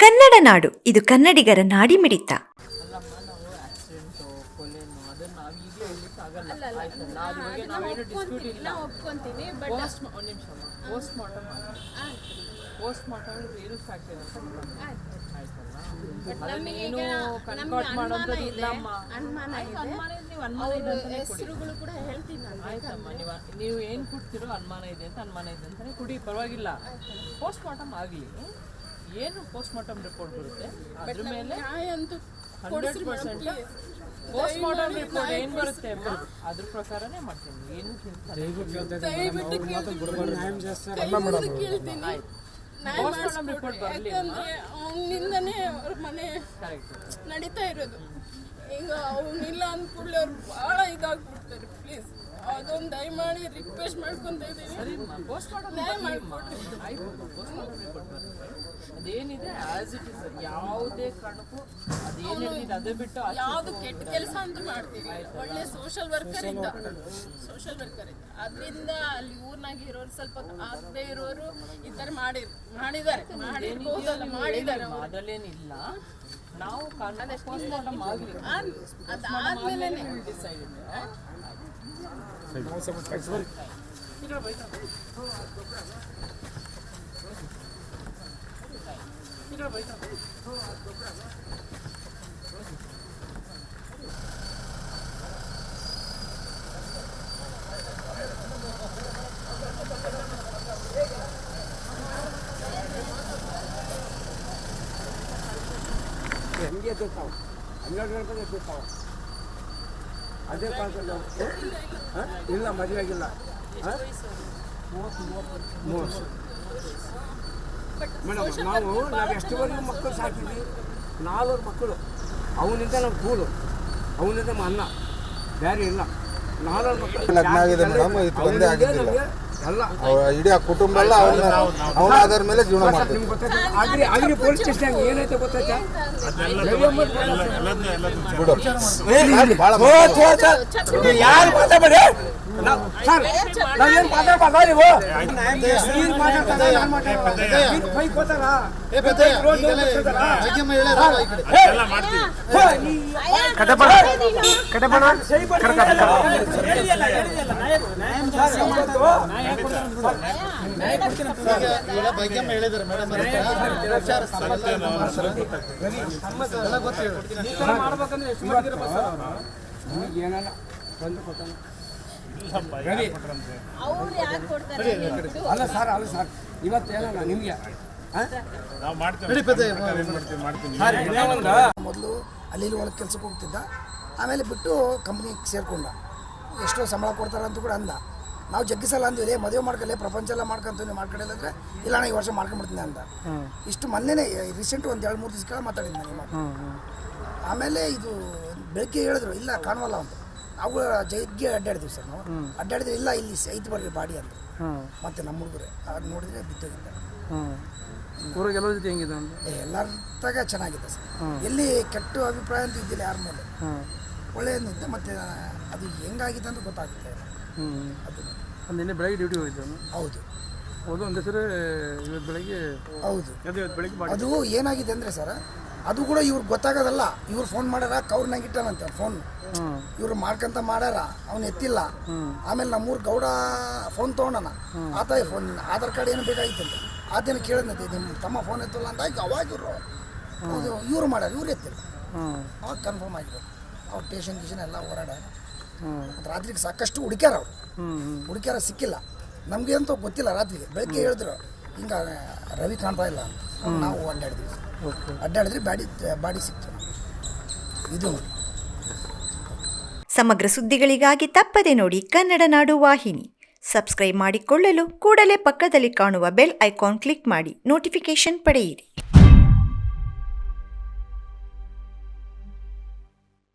ಕನ್ನಡ ನಾಡು ಇದು ಕನ್ನಡಿಗರ ನಾಡಿ ಮಿಡಿತ ನಾವು ಏನು ಕೊಡ್ತೀರೋ ಅನುಮಾನ ಇದೆ ಅಂತ ಅನುಮಾನ ಇದೆ ಅಂತಾನೆ ಕುಡಿ ಪರವಾಗಿಲ್ಲ ಪೋಸ್ಟ್ ಮಾರ್ಟಮ್ ಆಗಲಿ ಏನು ಪೋಸ್ಟ್ ಮಾರ್ಟಮ್ ರಿಪೋರ್ಟ್ ಬರುತ್ತೆ? ಅದ್ರ ಮೇಲೆ ನ್ಯಾಯ ಅಂತೂ hundred percent post mortem report ಏನು ಬರುತ್ತೆ ಅದ್ರ ಪ್ರಕಾರನೇ ಮಾಡ್ತೀನಿ. ಏನು ಕೇಳ್ತೀನಿ. ಪೋಸ್ಟ್ ಮಾರ್ಟಮ್ ರಿಪೋರ್ಟ್ ಬರಲಿ ಅವನಿಂದನೇ ಅವ್ರ ಮನೆ ನಡೀತಾ ಇರೋದು. ಈಗ ಅವನಿಲ್ಲ ಅಂದ್ಕೂಡ್ಲೆ ಅವ್ರು ಭಾಳ ಇದಾಗ್ಬಿಡ್ತಾರೆ ಅದೊಂದು ದಯಮಾಡಿ ರಿಕ್ವೆಸ್ಟ್ ಮಾಡ್ಕೊಂತ ಇದ್ದೀನಿ. ನ್ಯಾಯ ಮಾಡ್ಕೊಡ್ರಿ. ಅದೇನಿದೆ ಆಸ್ ಇಟ್ ಇಸ್ ಯಾವುದೇ ಕಾರಣಕ್ಕೂ ಅದೇನಿದೆ ಅದೇ ಬಿಟ್ಟು ಯಾವುದು ಕೆಟ್ಟ ಕೆಲಸ ಅಂತೂ ಮಾಡ್ತೀವಿ. ಒಳ್ಳೆ ಸೋಷಲ್ ವರ್ಕರ್ ಇದ್ದ. ಸೋಷಲ್ ವರ್ಕರ್ ಇದ್ದ. ಅದರಿಂದ ಅಲ್ಲಿ ಊರ್ನಾಗ ಇರೋರು ಸ್ವಲ್ಪ ಆಗದೆ ಇರೋರು ಈ ಥರ ಮಾಡಿ ಮಾಡಿದ್ದಾರೆ. ಮಾಡಿರ್ಬೋದಲ್ಲ ಮಾಡಿದ್ದಾರೆ ಅವ್ರು. ಅದಲ್ಲೇನಿಲ್ಲ ನಾವು ಕಾನೂನು ಪೋಸ್ಟ್ ಮಾರ್ಟಮ್ ಆಗಲಿ ಆದ್- ಅದಾದ್ಮೇಲೆ ಡಿಸೈಡ್ ಹೆಂಗೆ ಎದ್ದಿರ್ತಾವೆ ಹನ್ನೆರಡು ಗಂಟೆಗೆ ಎದ್ದಿರ್ತಾವೆ ಅದೇ ಹಾಂ? ಇಲ್ಲ ಮದುವೆ ಆಗಿಲ್ಲ. ಹಾಂ? ಮೂವತ್ತು ಮೇಡಮ್ ನಾವು ನಾವು ಎಷ್ಟುವರೆಗೂ ಮಕ್ಕಳು ಸಾಕಿದ್ವಿ? ನಾಲ್ವರು ಮಕ್ಕಳು. ಅವನಿಂದ ನಮ್ಮ ಕೂಳು ಅವನಿಂದ ನಮ್ಮ ಅನ್ನ ಬೇರೆ ಇಲ್ಲ. ನಾಲ್ವರು ಮಕ್ಕಳು. ಲಗ್ನ ಆಗಿದೆ ಮೇಡಮ್, ಇದು ಒಂದೇ ಆಗಿದ್ದಿಲ್ಲ. ಎಲ್ಲ ಅವ್ರ ಇಡೀ ಆ ಕುಟುಂಬ ಎಲ್ಲ ಅವನ ಅವನ ಆಧಾರ ಮೇಲೆ ಜೀವನ ಮಾಡ್ತಾರೆ ನಿಮ್ಗೆ ಗೊತ್ತೈತೆ ಆಗ್ರಿ ಆಗ್ರಿ ಪೊಲೀಸ್ ಸ್ಟೇಷನ್ ಏನೈತೆ ಗೊತ್ತೈತೆ ಬಿಡು. ಭಾಳ ಯಾರು ಮಾತಾಡ್ಬೇಡಿ? ನಾವು- ಸರ್ ನಾವೇನು ಮಾತಾಡ್ಬಾರ್ದ ನೀವು? ನೀನು ಮಾತಾಡ್ತಾರ ನಾನು ಮಾತಾಡ್ಬಾರ್ದ? ನೀನು ಕೈ ಕೊತ್ತಾರ ರೋಡ್ ಹೋಗ್ತಿರ್ತಾರ? ಹೇ, ಹೇ, ನೀ- ಸೈ ಬನ್ನಿ. ಅಲ್ಲ ಸರ್ ಅಲ್ಲ ಸರ್ ಇವತ್ತು ಏನಲ್ಲ ನಿಮಗೆ ಮೊದಲು ಅಲ್ಲಿ ಒಳಗೆ ಕೆಲ್ಸಕ್ಕೆ ಹೋಗ್ತಿದ್ದ. ಆಮೇಲೆ ಬಿಟ್ಟು ಕಂಪ್ನಿಗೆ ಸೇರ್ಕೊಂಡ. ಎಷ್ಟೋ ಸಂಬಳ ಕೊಡ್ತಾರಂತ ಕೂಡ ಅಂದ ನಾವು ಜಗ್ಗಿಸಲ್ಲ ಅಂದ್ವಿ ಮದುವೆ ಮಾಡ್ಕೊಳ್ಳಿ ಪ್ರಪಂಚ ಎಲ್ಲ ಮಾಡ್ಕೊಂತೀನಿ ಮಾಡ್ಕೊಳ್ಳಿ ಅಂದ್ರೆ ಇಲ್ಲ ನಾ ಈ ವರ್ಷ ಮಾಡ್ಕೊಂಡ್ಬಿಡ್ತೀನಿ ಅಂತ. ಇಷ್ಟು ಮೊನ್ನೆನೆ ರೀಸೆಂಟ್ ಒಂದು ಎರಡು ಮೂರು ದಿವಸ ಕೇಳ ಮಾತಾಡಿದ್ದೆ ನಾನು ಆಮೇಲೆ ಇದು ಬೆಳಗ್ಗೆ ಹೇಳಿದ್ರು ಇಲ್ಲ ಕಾಣುವಲ್ಲ ಅಂತ. ನಾವು ಜೈದ್ಗೆ ಅಡ್ಡಾಡಿದ್ವಿ ಸರ್ ನಾವು. ಅಡ್ಡಾಡಿದ್ರೆ ಇಲ್ಲ ಇಲ್ಲಿ ಐತೆ ಬರ್ರಿ ಬಾಡಿ ಅಂತ ಮತ್ತೆ ನಮ್ಮ ಹುಡುಗರೆ ಅದು ನೋಡಿದ್ರೆ ಬಿದ್ದೋಗಿಲ್ಲ ಊರಿಗೆಲ್ಲರ ಜೊತೆ ಹೆಂಗಿದೆ ಅಂತ ಎಲ್ಲರ ತಗ ಚೆನ್ನಾಗಿದೆ ಸರ್. ಎಲ್ಲಿ ಕೆಟ್ಟ ಅಭಿಪ್ರಾಯ ಅಂತ ಇದ್ದಿಲ್ಲ ಯಾರ ಮೇಲೆ. ಒಳ್ಳೆಯದಿದ್ದೆ ಮತ್ತೆ ಅದು ಹೆಂಗಾಗಿದೆ ಅಂತ ಗೊತ್ತಾಗುತ್ತೆ. ಹ್ಞೂ ಅದು. ನಿನ್ನೆ ಬೆಳಗ್ಗೆ ಡ್ಯೂಟಿ ಹೋಗಿದ್ದೆ ಹೌದು ಹೌದು. ಹೋದ ಒಂದು ಹೆಸರು ಇವತ್ತು ಬೆಳಗ್ಗೆ ಹೌದು. ಅದು ಇವತ್ತು ಬೆಳಗ್ಗೆ ಮಾಡಿ ಅದು ಏನಾಗಿದೆ ಅಂದರೆ ಸರ್ ಅದು ಕೂಡ ಇವ್ರು ಗೊತ್ತಾಗೋದಲ್ಲ. ಇವ್ರು ಫೋನ್ ಮಾಡ್ಯಾರ ಕೌರ್ನಾಗ ಇಟ್ಟಾನಂತೆ ಫೋನ್ ಇವ್ರು ಮಾಡ್ಕಂತ ಮಾಡ್ಯಾರ ಅವ್ನು ಎತ್ತಿಲ್ಲ. ಆಮೇಲೆ ನಮ್ಮೂರು ಗೌಡ ಫೋನ್ ತೊಗೊಂಡನ. ಆತ ಫೋನ್ ಆಧಾರ್ ಕಾರ್ಡ್ ಏನು ಬೇಕಾಗಿತ್ತಂತೆ ಆತೇನು ಕೇಳಿದಂತೆ ನಿಮ್ಮ ತಮ್ಮ ಫೋನ್ ಎತ್ತಲ್ಲ ಅಂತ. ಅವಾಗ ಇವರು. ಇವ್ರು ಮಾಡ್ಯಾರ ಇವ್ರು ಎತ್ತಿಲ್ಲ. ಅವಾಗ ಕನ್ಫರ್ಮ್ ಆಗಿರೋದು ಅವ್ರು ಟೇಷನ್ ಗೀಷನ್ ಎಲ್ಲ ಓಡಾಡ. ಹ್ಞೂ ಮತ್ತು ರಾತ್ರಿಗೆ ಸಾಕಷ್ಟು ಹುಡುಕ್ಯಾರ ಅವ್ರು. ಹ್ಞೂ ಹ್ಞೂ ಹುಡುಕ್ಯಾರ ಸಿಕ್ಕಿಲ್ಲ. ನಮಗೆ ಅಂತೂ ಗೊತ್ತಿಲ್ಲ ರಾತ್ರಿಗೆ. ಬೆಳಗ್ಗೆ ಹೇಳಿದ್ರು ಹಿಂಗೆ ರವಿ ಕಾಣ್ತಾ ಇಲ್ಲ ನಾವು ಅಡ್ಡಾಡಿದ್ವಿ. ಓಕೆ. ಅಡ್ಡಾಡಿದ್ರೆ ಬಾಡಿ ಬಾಡಿ ಸಿಕ್ತು. ಇದು. ಸಮಗ್ರ ಸುದ್ದಿಗಳಿಗಾಗಿ ತಪ್ಪದೆ ನೋಡಿ ಕನ್ನಡ ನಾಡು ವಾಹಿನಿ. ಸಬ್ಸ್ಕ್ರೈಬ್ ಮಾಡಿಕೊಳ್ಳಲು ಕೂಡಲೇ ಪಕ್ಕದಲ್ಲಿ ಕಾಣುವ ಬೆಲ್ ಐಕಾನ್ ಕ್ಲಿಕ್ ಮಾಡಿ ನೋಟಿಫಿಕೇಶನ್ ಪಡೆಯಿರಿ.